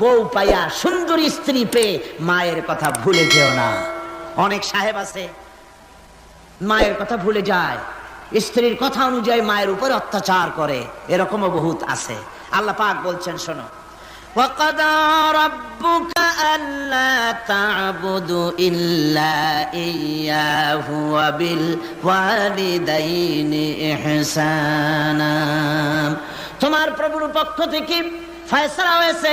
বউ পাইয়া সুন্দরী স্ত্রী পেয়ে মায়ের কথা ভুলে যেও না অনেক সাহেব আছে মায়ের কথা ভুলে যায় স্ত্রীর কথা অনুযায়ী মায়ের উপর অত্যাচার করে এরকমও বহুত আছে আল্লাহ পাক বলছেন শোনো وقضى ربك ألا تعبدوا إلا إياه وبالوالدين إحسانا তোমার প্রভুর পক্ষ থেকে ফয়সালা হয়েছে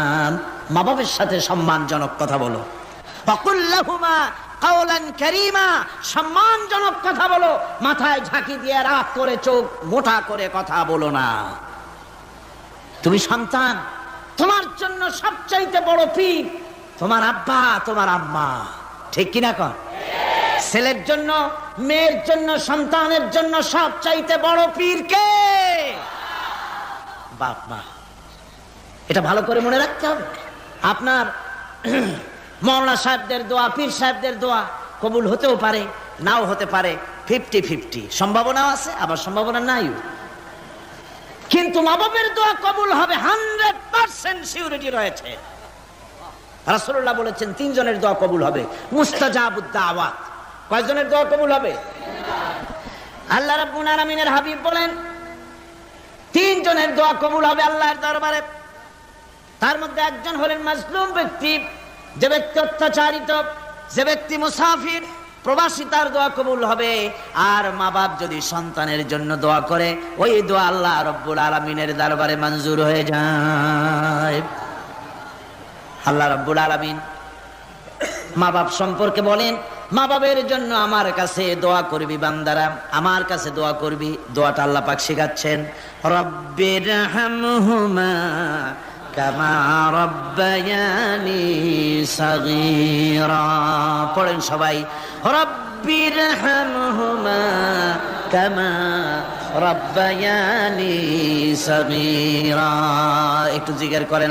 মা বাবের সাথে সম্মানজনক কথা বলো। সম্মানজনক কথা বলো। মাথায় ঝাঁকি দিয়ে রাগ করে চোখ মোটা করে কথা বলো না। তুমি সন্তান, তোমার জন্য সবচাইতে বড় পীর তোমার আব্বা, তোমার আম্মা। ঠিক কিনা কর ছেলের জন্য, মেয়ের জন্য, সন্তানের জন্য সবচাইতে বড় পীর কে? বাপ মা। এটা ভালো করে মনে রাখতে হবে। আপনার মৌলানা সাহেবদের দোয়া, পীর সাহেবদের দোয়া কবুল হতেও পারে, নাও হতে পারে। Fifty fifty. সম্ভাবনাও আছে, আবার সম্ভাবনা নাই। কিন্তু মা দোয়া কবুল হবে হান্ড্রেড পার্সেন্ট সিউরিটি রয়েছে। রাসুল্লাহ বলেছেন, তিনজনের দোয়া কবুল হবে। মুস্তাজাবুদ দাওয়াত কয়জনের দোয়া কবুল হবে? আল্লাহ রাব্বুল আলামিনের হাবিব বলেন, তিনজনের দোয়া কবুল হবে আল্লাহর দরবারে। তার মধ্যে একজন হলেন মাজলুম ব্যক্তি, যে ব্যক্তি অত্যাচারিত, যে ব্যক্তি মুসাফির, প্রবাসী তার দোয়া কবুল হবে। আর মা বাপ যদি সন্তানের জন্য দোয়া করে, ওই দোয়া আল্লাহ রব্বুল আলমিনের দরবারে মঞ্জুর হয়ে যায়। আল্লাহ রব্বুল আলমিন মা বাপ সম্পর্কে বলেন, মা বাবের জন্য আমার কাছে দোয়া করবি বান্দারা, আমার কাছে দোয়া করবি। দোয়াটা আল্লাহ পাক শেখাচ্ছেন রব্বির কামা পড়েন সবাই রব্বির কামা রব্বায়ানি সাগীরা। একটু জিজ্ঞেস করেন